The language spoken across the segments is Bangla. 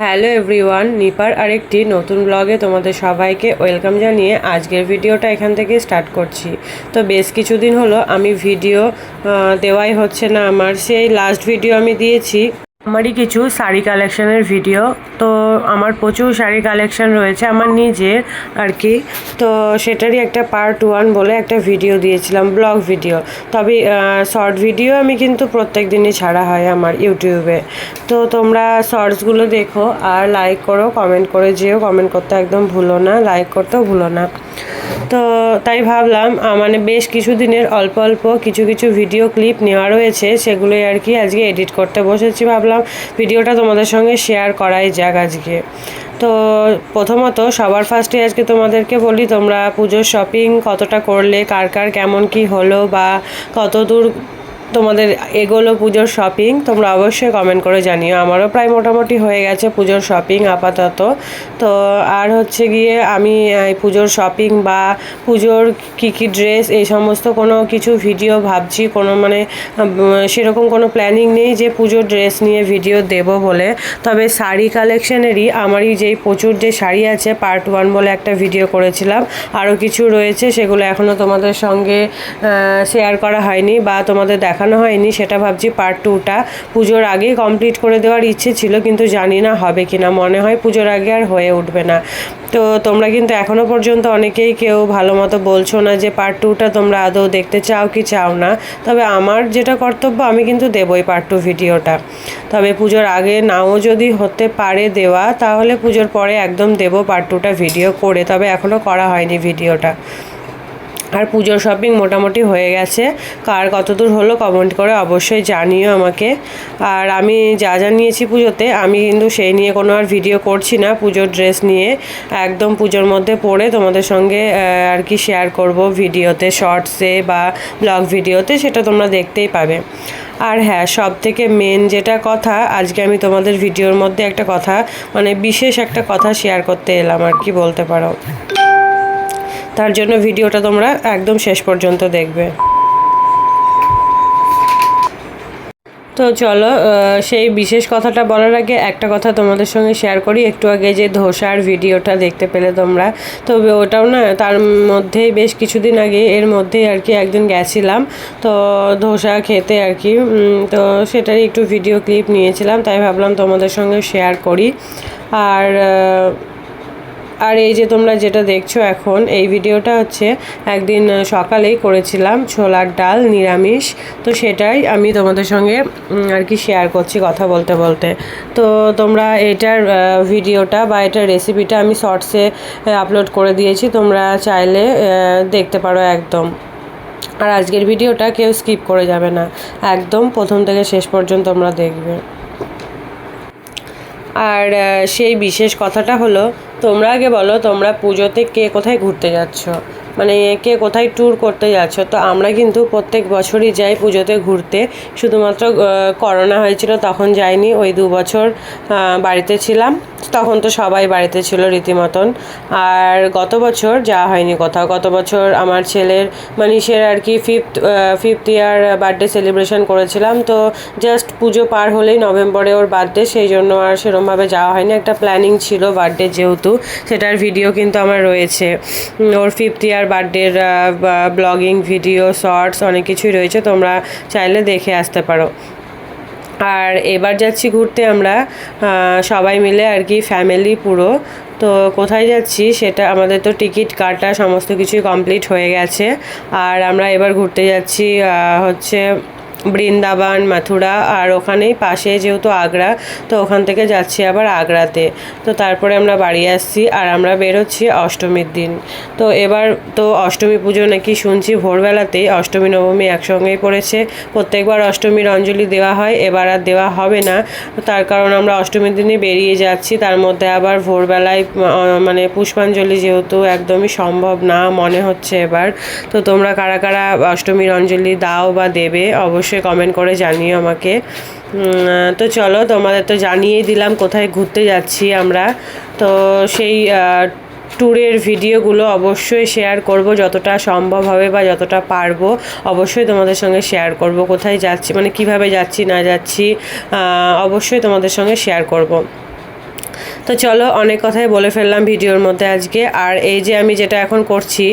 হ্যালো এভরিওয়ান, নিপার আরেকটি নতুন ব্লগে তোমাদের সবাইকে ওয়েলকাম জানিয়ে আজকের ভিডিওটা এখান থেকে স্টার্ট করছি। তো বেশ কিছুদিন হলো আমি ভিডিও দেওয়াই হচ্ছে না। আমার সেই লাস্ট ভিডিও আমি দিয়েছি। আমারই কিছু শাড়ি কালেকশনের ভিডিও তো আমার প্রচুর শাড়ি কালেকশন রয়েছে আমার নিজের আর কি। তো সেটারই একটা পার্ট ওয়ান বলে একটা ভিডিও দিয়েছিলাম ব্লগ ভিডিও তবে শর্ট ভিডিও আমি কিন্তু প্রত্যেক দিনই ছাড়া হয় আমার ইউটিউবে তো তোমরা শর্টসগুলো দেখো আর লাইক করো কমেন্ট করে যেও কমেন্ট করতে একদম ভুলো না লাইক করতেও ভুলো না। তো তাই ভাবলাম মানে বেশ কিছু দিনের অল্প অল্প কিছু কিছু ভিডিও ক্লিপ নেওয়া রয়েছে, সেগুলোই আর কি আজকে এডিট করতে বসেছি। ভাবলাম ভিডিওটা তোমাদের সঙ্গে শেয়ার করাই যাক আজকে। তো প্রথমত সবার ফার্স্টে আজকে তোমাদেরকে বলি, তোমরা পুজোর শপিং কতটা করলে, কার কার কেমন কি হলো বা কত দূর তোমাদের এগোলো পুজোর শপিং তোমরা অবশ্যই কমেন্ট করে জানিও। আমারও প্রায় মোটামুটি হয়ে গেছে পুজোর শপিং আপাতত। তো আর হচ্ছে গিয়ে আমি, এই পুজোর শপিং বা পুজোর কী কী ড্রেস এই সমস্ত কোনো কিছু ভিডিও ভাবছি, কোনো মানে সেরকম কোনো প্ল্যানিং নেই যে পুজোর ড্রেস নিয়ে ভিডিও দেব বলে। তবে শাড়ি কালেকশনেরই আমারই যেই প্রচুর যে শাড়ি আছে পার্ট ওয়ান বলে একটা ভিডিও করেছিলাম আরও কিছু রয়েছে সেগুলো এখনও তোমাদের সঙ্গে শেয়ার করা হয়নি বা তোমাদের দেখানো হয়নি, সেটা ভাবছি পার্ট টুটা পুজোর আগেই কমপ্লিট করে দেওয়ার ইচ্ছে ছিল, কিন্তু জানি না হবে কি না মনে হয় পুজোর আগে আর হয়ে উঠবে না। তো তোমরা কিন্তু এখনও পর্যন্ত অনেকেই কেউ ভালো মতো বলছো না যে পার্ট টুটা তোমরা আদৌ দেখতে চাও কি চাও না। তবে আমার যেটা কর্তব্য, আমি কিন্তু দেবই পার্ট টু ভিডিওটা তবে পুজোর আগে নাও যদি হতে পারে দেওয়া, তাহলে পুজোর পরে একদম দেবো পার্ট টুটা ভিডিও করে। তবে এখনও করা হয়নি ভিডিওটা আর পুজোর শপিং মোটামুটি হয়ে গেছে। কার কতদূর হলো কমেন্ট করে অবশ্যই জানিও আমাকে। আর আমি যা যা নিয়েছি পুজোতে, আমি কিন্তু সেই নিয়ে কোনো আর ভিডিও করছি না পুজোর ড্রেস নিয়ে। একদম পুজোর মধ্যে পড়ে তোমাদের সঙ্গে আর কি শেয়ার করব ভিডিওতে শর্টসে বা ব্লগ ভিডিওতে সেটা তোমরা দেখতেই পাবে। আর হ্যাঁ সব থেকে মেন যেটা কথা, আজকে আমি তোমাদের ভিডিওর মধ্যে একটা কথা মানে বিশেষ একটা কথা শেয়ার করতে এলাম আর কি বলতে পারো। তার জন্য ভিডিওটা তোমরা একদম শেষ পর্যন্ত দেখবে। তো চলো সেই বিশেষ কথাটা বলার আগে একটা কথা তোমাদের সঙ্গে শেয়ার করি। একটু আগে যে ধোসার ভিডিওটা দেখতে পেলে তোমরা, তো ওটাও না, তার মধ্যেই বেশ কিছুদিন আগে, এর মধ্যেই আর কি একদিন গেছিলাম। তো ধোসা খেতে আর কি তো সেটারই একটু ভিডিও ক্লিপ নিয়েছিলাম, তাই ভাবলাম তোমাদের সঙ্গে শেয়ার করি। আর আর এই যে তোমরা যেটা দেখছ এখন, এই ভিডিওটা হচ্ছে একদিন সকালেই করেছিলাম ছোলার ডাল, নিরামিষ। তো সেটাই আমি তোমাদের সঙ্গে আর কি শেয়ার করছি কথা বলতে বলতে। তো তোমরা এটার ভিডিওটা বা এটার রেসিপিটা আমি শর্টসে আপলোড করে দিয়েছি। তোমরা চাইলে দেখতে পারো একদম। আর আজকের ভিডিওটা কেউ স্কিপ করে যাবে না। একদম প্রথম থেকে শেষ পর্যন্ত তোমরা দেখবে। আর সেই বিশেষ কথাটা হলো তোমরা আগে বলো তোমরা পুজোতে কে কোথায় ঘুরতে যাচ্ছ? মানে কে কোথায় ট্যুর করতে যাচ্ছ? তো আমরা কিন্তু প্রত্যেক বছরই যাই পুজোতে ঘুরতে। শুধুমাত্র করোনা হয়েছিল তখন যাইনি, ওই দু বছর বাড়িতে ছিলাম। তখন তো সবাই বাড়িতে ছিল রীতিমতন। আর গত বছর যাওয়া হয়নি কোথাও। গত বছর আমার ছেলের মানিসের আর কি fifth fifth year birthday celebration করেছিলাম। তো জাস্ট পুজো পার হলেই নভেম্বরে ওর বার্থডে সেই জন্য আর সেরমভাবে যাওয়া হয়নি। একটা প্ল্যানিং ছিল বার্থডে যেহেতু, সেটার ভিডিও কিন্তু আমার রয়েছে। ওর ফিফথ ইয়ার বার্থডের ব্লগিং ভিডিও, শর্টস অনেক কিছুই রয়েছে, তোমরা চাইলে দেখে আসতে পারো। আর এবার যাচ্ছি ঘুরতে আমরা সবাই মিলে আর কি ফ্যামিলি পুরো। তো কোথায় যাচ্ছি সেটা, আমাদের তো টিকিট কাটা সমস্ত কিছুই কমপ্লিট হয়ে গেছে। আর আমরা এবার ঘুরতে যাচ্ছি হচ্ছে বৃন্দাবন, মথুরা আর ওখানেই পাশে যেহেতু আগ্রা, তো ওখান থেকে যাচ্ছি আবার আগ্রাতে। তো তারপরে আমরা বাড়ি আসছি আর আমরা বেরোচ্ছি অষ্টমীর দিন। তো এবার তো অষ্টমী পুজো নাকি শুনছি ভোরবেলাতেই, অষ্টমী, নবমী একসঙ্গেই পড়েছে। প্রত্যেকবার অষ্টমীর অঞ্জলি দেওয়া হয়, এবার আর দেওয়া হবে না। তার কারণ আমরা অষ্টমীর দিনই বেরিয়ে যাচ্ছি, তার মধ্যে আবার ভোরবেলায় মানে পুষ্পাঞ্জলি যেহেতু একদমই সম্ভব না মনে হচ্ছে এবার। তো তোমরা কারা কারা অষ্টমীর অঞ্জলি দাও বা দেবে, অবশ্যই কমেন্ট করে জানিও আমাকে। তো চলো তোমাদের তো জানিয়েই দিলাম কোথায় ঘুরতে যাচ্ছি আমরা। তো সেই ট্যুরের ভিডিওগুলো অবশ্যই শেয়ার করব, যতটা সম্ভব হবে বা যতটা পারব অবশ্যই তোমাদের সঙ্গে শেয়ার করব, কোথায় যাচ্ছি মানে কীভাবে যাচ্ছি, না যাচ্ছি অবশ্যই তোমাদের সঙ্গে শেয়ার করব। তো চলো অনেক কথাই বলে ফেললাম ভিডিওর মধ্যে আজকে। আর এই যে আমি যেটা এখন করছি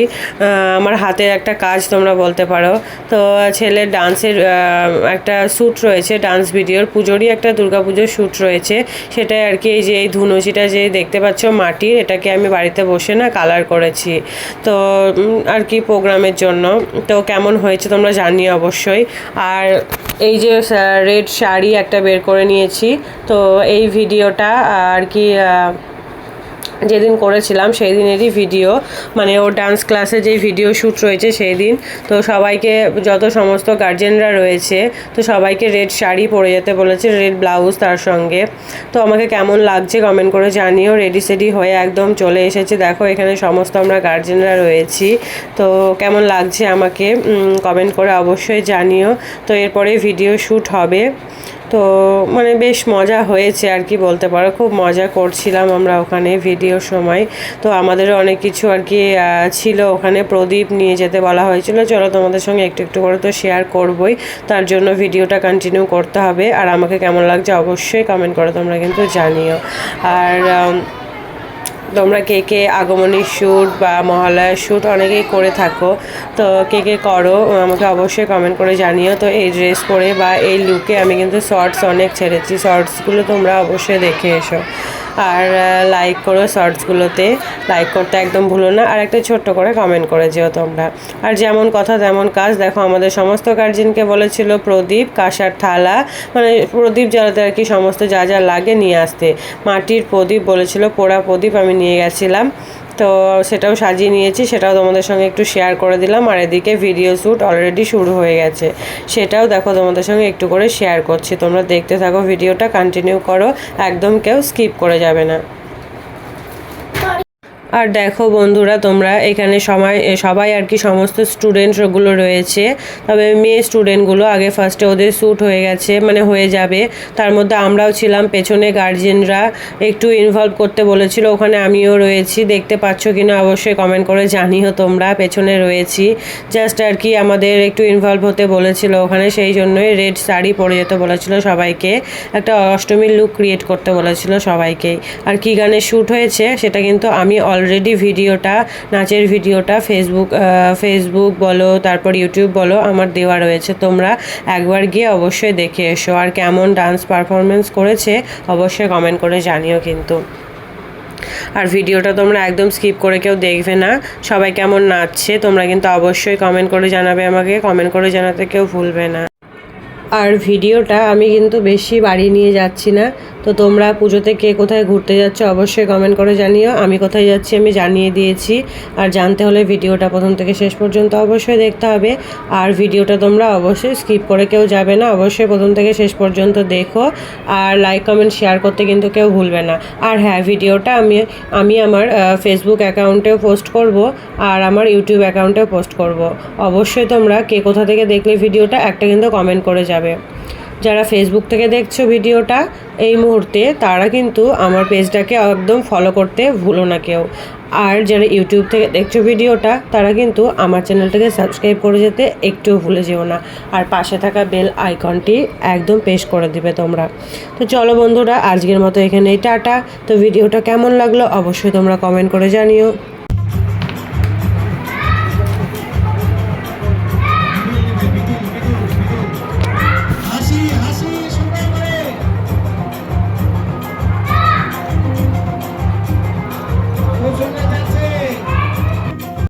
আমার হাতের একটা কাজ তোমরা বলতে পারো। তো ছেলের ডান্সের একটা শ্যুট রয়েছে ডান্স ভিডিওর। পুজোরই একটা দুর্গাপুজোর শ্যুট রয়েছে। সেটাই আর কি, এই যে এই ধুনুচিটা যে দেখতে পাচ্ছ মাটির, এটাকে আমি বাড়িতে বসে না কালার করেছি। তো আর কি প্রোগ্রামের জন্য। তো কেমন হয়েছে তোমরা জানিও অবশ্যই। আর এই যে রেড শাড়ি একটা বের করে নিয়েছি। তো এই ভিডিওটা আর কি যেদিন করেছিলাম সেই দিনেরই ভিডিও মানে ওর ডান্স ক্লাসে যে ভিডিও শ্যুট রয়েছে সেই দিন তো সবাইকে, যত সমস্ত গার্জেনরা রয়েছে, তো সবাইকে রেড শাড়ি পরে যেতে বলেছে রেড ব্লাউজ তার সঙ্গে। তো আমাকে কেমন লাগছে কমেন্ট করে জানিও রেডি সেডি হয়ে একদম চলে এসেছে। দেখো, এখানে সমস্ত আমরা গার্জেনরা রয়েছি। তো কেমন লাগছে আমাকে কমেন্ট করে অবশ্যই জানিও। তো এরপরে ভিডিও শ্যুট হবে। তো মানে বেশ মজা হয়েছে আর কি বলতে পারো। খুব মজা করছিলাম আমরা ওখানে ভিডিও সময়। তো আমাদের অনেক কিছু আর কি ছিল ওখানে। প্রদীপ নিয়ে যেতে বলা হয়েছিল। চলো তোমাদের সঙ্গে একটু একটু করে তো শেয়ার করবই। তার জন্য ভিডিওটা কন্টিনিউ করতে হবে। আর আমাকে কেমন লাগছে অবশ্যই কমেন্ট করে তোমরা কিন্তু জানিও। আর তোমরা কে কে আগমনীর শ্যুট বা মহালয়ার শ্যুট অনেকেই করে থাকো, তো কে কে করো আমাকে অবশ্যই কমেন্ট করে জানিও। তো এই ড্রেস পরে বা এই লুকে আমি কিন্তু শর্টস অনেক ছেড়েছি শর্টসগুলো তোমরা অবশ্যই দেখে এসো। আর লাইক করো শর্টসগুলোতে লাইক করতে একদম ভুলো না। আর একটা ছোট্ট করে কমেন্ট করে যেও তোমরা। আর যেমন কথা, তেমন কাজ। দেখো, আমাদের সমস্ত গার্জেনকে বলেছিল প্রদীপ, কাঁসার থালা। মানে প্রদীপ জ্বালাতে আর কি সমস্ত যা যা লাগে নিয়ে আসতে। মাটির প্রদীপ বলেছিল, পোড়া প্রদীপ আমি নিয়ে গেছিলাম। তো সেটাও সাজিয়ে নিয়েছি, সেটাও তোমাদের সঙ্গে একটু শেয়ার করে দিলাম। আর এদিকে ভিডিও শ্যুট অলরেডি শুরু হয়ে গেছে। সেটাও দেখো তোমাদের সঙ্গে একটু করে শেয়ার করছি। তোমরা দেখতে থাকো ভিডিওটা কন্টিনিউ করো। একদম কেউ স্কিপ করে যাবে না। আর দেখো বন্ধুরা, তোমরা এখানে সময় সবাই আর কি সমস্ত স্টুডেন্টগুলো রয়েছে। তবে মেয়ে স্টুডেন্টগুলো আগে ফার্স্টে ওদের শ্যুট হয়ে গেছে মানে হয়ে যাবে। তার মধ্যে আমরাও ছিলাম, পেছনে গার্জেনরা একটু ইনভলভ করতে বলেছিল, ওখানে আমিও রয়েছি। দেখতে পাচ্ছ কি না অবশ্যই কমেন্ট করে জানিও তোমরা, পেছনে রয়েছি। জাস্ট আর কি আমাদের একটু ইনভলভ হতে বলেছিল ওখানে, সেই জন্যই রেড শাড়ি পরে যেতে বলেছিল সবাইকে। একটা অষ্টমীর লুক ক্রিয়েট করতে বলেছিল সবাইকেই আর কি গানে শ্যুট হয়েছে, সেটা কিন্তু আমি অলরেডি ভিডিওটা, নাচের ভিডিওটা ফেসবুক ফেসবুক বলো, তারপর ইউটিউব বলো, আমার দেওয়া রয়েছে। তোমরা একবার গিয়ে অবশ্যই দেখে এসো। আর কেমন ডান্স পারফরমেন্স করেছে, অবশ্যই কমেন্ট করে জানিও কিন্তু। আর ভিডিওটা তোমরা একদম স্কিপ করে কেউ দেখবে না। সবাই কেমন নাচছে, তোমরা কিন্তু অবশ্যই কমেন্ট করে জানাবে আমাকে। কমেন্ট করে জানাতে কেউ ভুলবে না। আর ভিডিওটা আমি কিন্তু বেশি বাড়ি নিয়ে যাচ্ছি না। তো তোমরা পুজোতে কে কোথায় ঘুরতে যাচ্ছ অবশ্যই কমেন্ট করে জানিও। আমি কোথায় যাচ্ছি আমি জানিয়ে দিয়েছি। আর জানতে হলে ভিডিওটা প্রথম থেকে শেষ পর্যন্ত অবশ্যই দেখতে হবে। আর ভিডিওটা তোমরা অবশ্যই স্কিপ করে কেউ যাবে না। অবশ্যই প্রথম থেকে শেষ পর্যন্ত দেখো। আর লাইক কমেন্ট শেয়ার করতে কিন্তু কেউ ভুলবে না। আর হ্যাঁ ভিডিওটা আমি আমি আমার ফেসবুক অ্যাকাউন্টেও পোস্ট করব। আর আমার ইউটিউব অ্যাকাউন্টেও পোস্ট করব। অবশ্যই তোমরা কে কোথা থেকে দেখলে ভিডিওটা, একটা কিন্তু কমেন্ট করে যাবে। যারা ফেসবুক থেকে দেখছ ভিডিওটা, এই মুহূর্তে তারা কিন্তু আমার পেজটাকে একদম ফলো করতে ভুলো না কেউ। আর যারা ইউটিউব থেকে দেখছ ভিডিওটা, তারা কিন্তু আমার চ্যানেলটাকে সাবস্ক্রাইব করে যেতে একটুও ভুলে যেও না। আর পাশে থাকা বেল আইকনটি একদম পেশ করে দিবে তোমরা। তো চলো বন্ধুরা, আজকের মতো এখানেই টাটা। তো ভিডিওটা কেমন লাগল অবশ্যই তোমরা কমেন্ট করে জানিও।